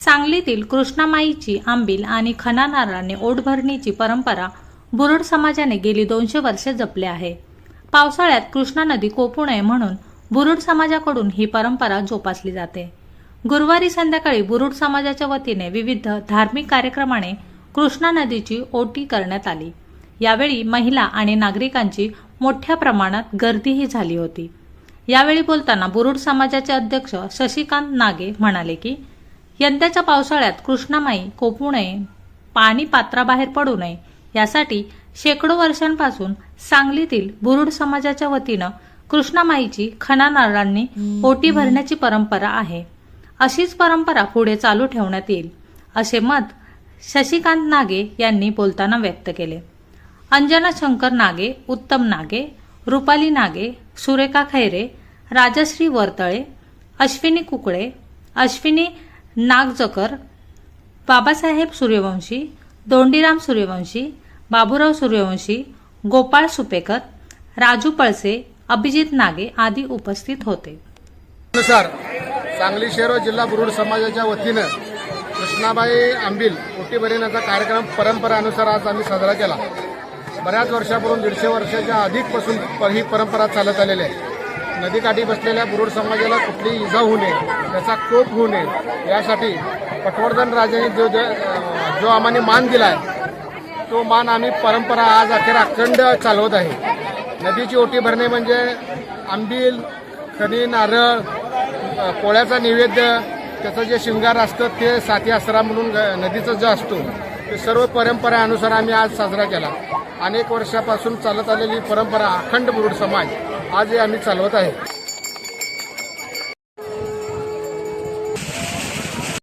सांगलीतील कृष्णामाईची आंबील आणि खना नारळाने ओढभरणीची परंपरा बुरुड समाजाने गेली दोनशे वर्षे जपली आहे. पावसाळ्यात कृष्णा नदी कोपू नये म्हणून बुरुड समाजाकडून ही परंपरा जोपासली जाते. गुरुवारी संध्याकाळी बुरुड समाजाच्या वतीने विविध धार्मिक कार्यक्रमाने कृष्णा नदीची ओटी करण्यात आली. यावेळी महिला आणि नागरिकांची मोठ्या प्रमाणात गर्दीही झाली होती. यावेळी बोलताना बुरुड समाजाचे अध्यक्ष शशिकांत नागे म्हणाले की यंदाच्या पावसाळ्यात कृष्णामाई कोपू नये पाणी पात्राबाहेर पडू नये यासाठी शेकडो वर्षांपासून सांगलीतील बुरुड समाजाच्या वतीनं कृष्णामाईची खना नारळांनी ओटी भरण्याची परंपरा आहे. अशीच परंपरा पुढे चालू ठेवण्यात येईल असे मत शशिकांत नागे यांनी बोलताना व्यक्त केले. अंजना शंकर नागे उत्तम नागे रुपाली नागे सुरेखा खैरे राजश्री वर्तळे अश्विनी कुकडे अश्विनी नागजकर बाबासाहेब सूर्यवंशी दोंडीराम सूर्यवंशी बाबूराव सूर्यवंशी गोपाळ सुपेकर राजू पळसे अभिजित नागे आदी उपस्थित होते. नुसार सांगली शहर व जिल्हा बुरुड समाजाच्या वतीनं कृष्णाबाई आंबील ओटी कार्यक्रम परंपरानुसार आज आम्ही साजरा केला. बऱ्याच वर्षापूर्वी दीडशे वर्षाच्या अधिकपासून ही परंपरा चालत आलेली आहे. नदीकाठी बसलेल्या बुरुड समाजाला कुठली इजा होऊ नये त्याचा कोप होऊ नये यासाठी पटवर्धन राजाने जो जो आम्हाला मान दिला आहे तो मान आम्ही परंपरा आज अखेर अखंड चालवत आहे. नदीची ओटी भरणे म्हणजे आंबील खनी नारळ पोळ्याचा नैवेद्य त्याचं जे शृंगार असतं ते साथी आसरा म्हणून ग- नदीचं असतो ते सर्व परंपरानुसार आम्ही आज साजरा केला. अनेक वर्षापासून चालत आलेली परंपरा अखंड बुरुड समाज आज हे आम्ही चालवत आहे.